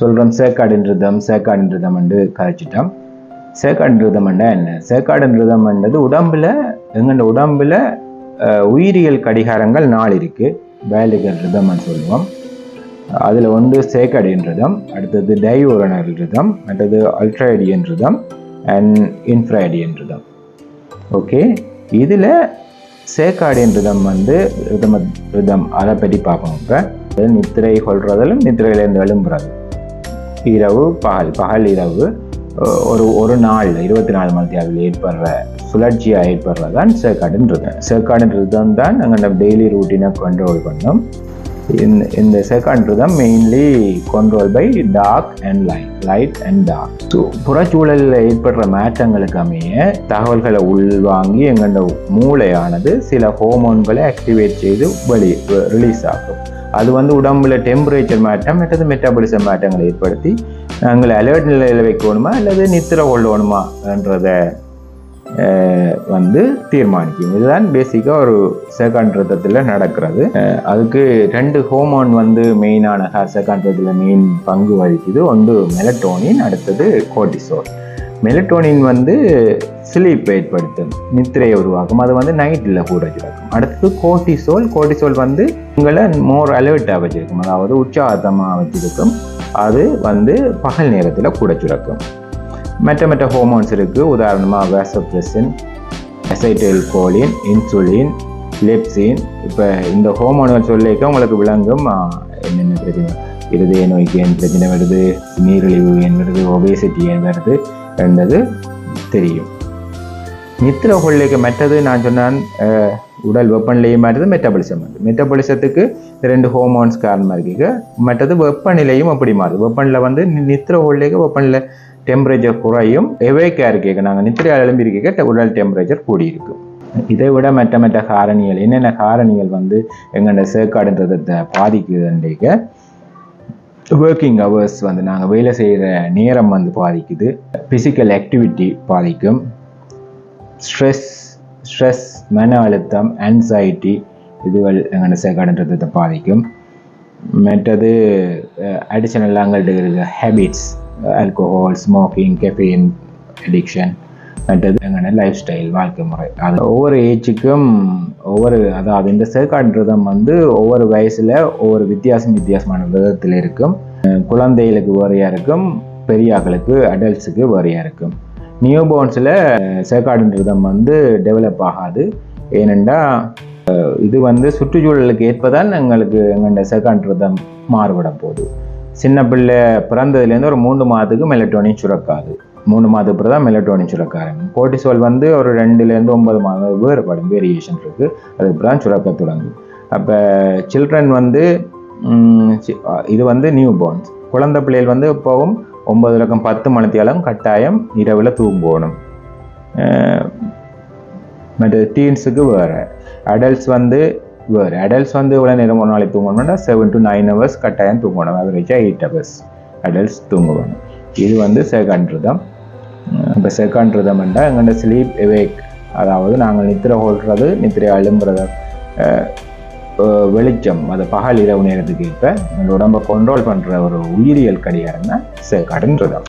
சொல்கிறோம் சேக்காடின் rhythm சேக்காடின் rhythm என்று கதைச்சிட்டோம் சேக்காடின் ரிதம்ண்டா என்ன? சேக்காடின் ரிதம்ன்றது உடம்பில் எங்கள்ட உடம்பில் உயிரியல் கடிகாரங்கள் நாலு இருக்குது பயாலஜிக்கல் ரிதம்னு சொல்லுவோம். அதில் ஒன்று சேக்கடின் ரிதம் அடுத்தது டையூரனல் ரிதம் அடுத்தது ultradian rhythm and infradian rhythm okay? இதில் சேக்காடின் ரிதம் வந்து ரிதம் ரிதம். அதை பற்றி பார்ப்போம் இப்போ. நித்திரை கொள்றதிலும் நித்திரையிலேருந்து எழும்புறது இரவு பகல் பகல் இரவு ஒரு ஒரு நாள் இருபத்தி நாலு மணி நேரத்தில் ஏற்படுற சுழற்சியாக ஏற்படுறது தான் சேர்க்காடுன்றது ரிதம் சேக்காடின் தான் நாங்கள் டெய்லி ரூட்டீனை கண்ட்ரோல் பண்ணோம். இந்த இந்த செகண்ட் தான் mainly control by dark and light light and dark so புறச்சூழலில் ஏற்படுற மாற்றங்களுக்கு அமைய தகவல்களை உள்வாங்கி எங்கள்ட மூளையானது சில ஹோமோன்களை ஆக்டிவேட் செய்து வெளி ரிலீஸ் ஆகும் அது வந்து உடம்புல டெம்பரேச்சர் மாற்றம் மற்றது மெட்டாபாலிசம் மாற்றங்களை ஏற்படுத்தி நாங்கள் அலர்ட் நிலையில் வைக்கணுமா அல்லது நித்திர கொள்ளணுமான்றதை என்றதை வந்து தீர்மானிக்கும். இதுதான் பேசிக்காக ஒரு செகண்ட் ரத்தத்தில் நடக்கிறது. அதுக்கு ரெண்டு ஹோமோன் வந்து மெயினான செகண்ட் ரத்தத்தில் மெயின் பங்கு வகிக்குது. ஒன்று மெலட்டோனின் அடுத்தது கோர்டிசோல் மெலட்டோனின் வந்து ஸ்லீப் ஏற்படுத்தும் நித்திரையை உருவாக்கும். அது வந்து நைட்டில் கூட வச்சிருக்கும் அடுத்தது கோர்டிசோல் கோர்டிசோல் வந்து உங்களை மோர் அலர்ட்டாக வச்சுருக்கும். அதாவது உற்சாகத்தமாக வச்சிருக்கும். அது வந்து பகல் நேரத்தில் கூட சுரக்கும். மற்ற மற்ற ஹோமோன்ஸ் இருக்குது உதாரணமாக வேசப்ரெசின் எசைட்டில் கோலின் இன்சுலின் லிப்சின் இப்போ இந்த ஹோமோன்கள் சொல்லிக்க உங்களுக்கு விளங்கும் என்னென்ன பிரச்சனை இருதய நோய்க்கு என் பிரச்சனை வருது? நீரிழிவு ஏன் வருது? ஒபேசிட்டி ஏன் வருது? என்றது தெரியும். நித்திர கொள்ளைக்கு மற்றது நான் சொன்னான் உடல் வெப்பநிலையும் மாற்றது மெட்டபாலிசம் மாறுது மெட்டபாலிசத்துக்கு ரெண்டு ஹோமோன்ஸ் காரணமாக இருக்கு. மற்றது வெப்பநிலையும் அப்படி மாறுது. வெப்பநிலை வந்து நித்திர கொள்ளைக்கு வெப்பநிலை. டெம்பரேச்சர் குறையும். எவேக்கா இருக்கேங்க நாங்கள் நித்திரை எழும்பி இருக்க உடல் டெம்பரேச்சர் கூடியிருக்கும் இதை விட மற்ற மற்ற காரணிகள் என்னென்ன காரணிகள் வந்து எங்களோட சேக்காடுன்றதை பாதிக்குதுன்றீங்க? ஒர்க்கிங் ஹவர்ஸ் வந்து நாங்கள் வேலை செய்கிற நேரம் வந்து பாதிக்குது. ஃபிசிக்கல் ஆக்டிவிட்டி பாதிக்கும். ஸ்ட்ரெஸ் ஸ்ட்ரெஸ் மன அழுத்தம் ஆன்சைட்டி இதுகள் எங்களோட சேக்காடுன்றதை பாதிக்கும். மற்றது அடிஷனல் அங்கள்கிட்ட இருக்கிற habits alcohol smoking caffeine addiction மற்றது எங்களோட லைஃப் ஸ்டைல் வாழ்க்கை முறை. அது ஒவ்வொரு ஏஜுக்கும் ஒவ்வொரு அதாவது இந்த சேக்காடுன்றதம் வந்து ஒவ்வொரு வயசில் ஒவ்வொரு வித்தியாசம் வித்தியாசமான விதத்தில் இருக்கும் குழந்தைகளுக்கு வேறையாக இருக்கும் பெரியாக்களுக்கு அடல்ட்ஸுக்கு வேறையாக இருக்கும் நியூபோர்ன்ஸில் சேர்க்காடுன்றதம் வந்து டெவலப் ஆகாது ஏனென்றால் இது வந்து சுற்றுச்சூழலுக்கு ஏற்பதால் எங்களுக்கு எங்களோட சேக்காடுறதம் மாறுபட போகுது சின்ன பிள்ளை பிறந்ததுலேருந்து ஒரு மூணு மாதத்துக்கு மெலட்டோனின் சுரக்காது. மூணு மாதத்துக்கு தான் மெலட்டோனின் சுரக்க ஆரம்பிக்கும் கோர்டிசோல் வந்து ஒரு ரெண்டுலேருந்து ஒன்பது மாதம் வேறுபடும் வேரியேஷன் இருக்குது அதுக்கு தான் சுரக்க தொடங்கும். அப்போ சில்ட்ரன் வந்து இது வந்து நியூ பார்ன்ஸ் குழந்தை பிள்ளைகள் வந்து இப்போவும் ஒன்பது லக்கம் பத்து மணித்தியாலும் கட்டாயம் இரவில் தூங்கணும். மற்ற டீன்ஸுக்கு வேறு. அடல்ட்ஸ் வந்து வேறு அடல்ட்ஸ் வந்து இவ்வளோ நேரம் ஒரு நாளைக்கு தூங்கணும்னா செவன் டு நைன் ஹவர்ஸ் கட்டாயம் தூங்கணும். அவரேஜாக எயிட் ஹவர்ஸ் அடல்ட்ஸ் தூங்குவாங்க இது வந்து செகண்ட் ரிதம் இப்போ செகண்ட் என்றால் எங்கள்கிட்ட ஸ்லீப் எவேக் அதாவது நாங்கள் நித்திரை கொள்வது நித்திரை அழும்புறத வெளிச்சம் அது பகல் இரவு நேரத்துக்கு இப்போ எங்கள் உடம்பை கண்ட்ரோல் பண்ணுற ஒரு உயிரியல் கடிகாரம் தான் செகண்ட் ரிதம்